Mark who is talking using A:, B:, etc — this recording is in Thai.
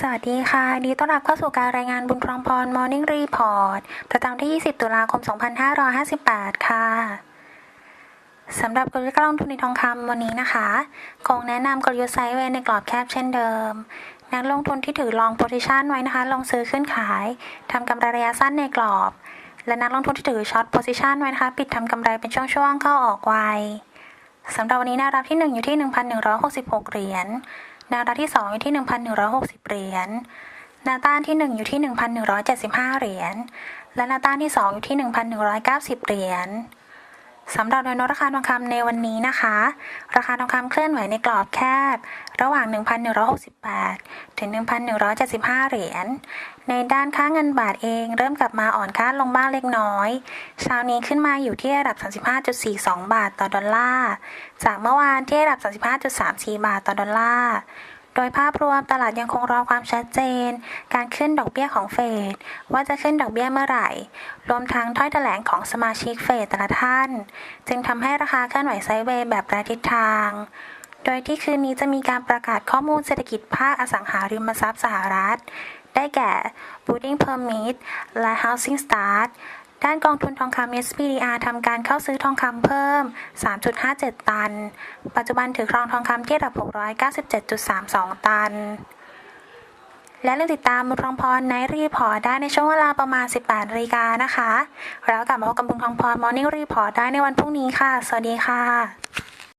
A: สวัสดีค่ะ ดีต้อนรับเข้าสู่การรายงานบุญครองพร Morning Report ประจำที่ 20 ตุลาคม 2558 ค่ะ สำหรับกลยุทธ์การลงทุนในทองคำวันนี้นะคะ คงแนะนำกลยุทธ์ไซด์เวย์ในกรอบแคบเช่นเดิม นักลงทุนที่ถือลองโพซิชันไว้นะคะ ลงซื้อขึ้นขาย ทำกำไรระยะสั้นในกรอบ และนักลงทุนที่ถือช็อตโพซิชันไว้นะคะ ปิดทำกำไรเป็นช่วงๆเข้าออกไวสำหรับวันนี้แนวรับที่ 1 อยู่ที่ 1,166 เหรียญ แนวรับที่ 2 อยู่ที่ 1,160 เหรียญแนวต้านที่ 1 อยู่ที่ 1,175 เหรียญ และแนวต้านที่ 2 อยู่ที่ 1,190 เหรียญ สำหรับแนวโน้มราคาทองคำในวันนี้นะคะ ราคาทองคำเคลื่อนไหวในกรอบแคบ ระหว่าง 1,168 ถึง 1,175 เหรียญ ในด้านค่าเงินบาทเองเริ่มกลับมาอ่อนค่าลงบ้างเล็กน้อยเช้านี้ขึ้นมาอยู่ที่ระดับ 35.42 บาทต่อดอลลาร์ จากเมื่อวานที่ระดับ 35.34 บาทต่อดอลลาร์ โดยภาพรวมตลาดยังคงรอความชัดเจน การขึ้นดอกเบี้ยของเฟดว่าจะขึ้นดอกเบี้ยเมื่อไหร่ รวมทั้งถ้อยแถลงของสมาชิกเฟดแต่ละท่าน จึงทำให้ราคาเคลื่อนไหวไซด์เวย์แบบไร้ทิศทาง โดยที่คืนนี้จะมีการประกาศข้อมูลเศรษฐกิจภาคอสังหาริมทรัพย์สหรัฐ ได้แก่ Building Permit และ Housing Start ด้านกองทุนทองคำ SPDR ทำการเข้าซื้อทองคำเพิ่ม 3.57 ตัน ปัจจุบันถือครองทองคำที่ระดับ 697.32 ตัน และเรื่องติดตามบุญทองพรในรีพอร์ตได้ในช่วงเวลาประมาณ 18นาฬิกานะคะ แล้วกลับมาพบกับบุญทองพรมอร์นิ่งรีพอร์ตได้ในวันพรุ่งนี้ค่ะ สวัสดีค่ะ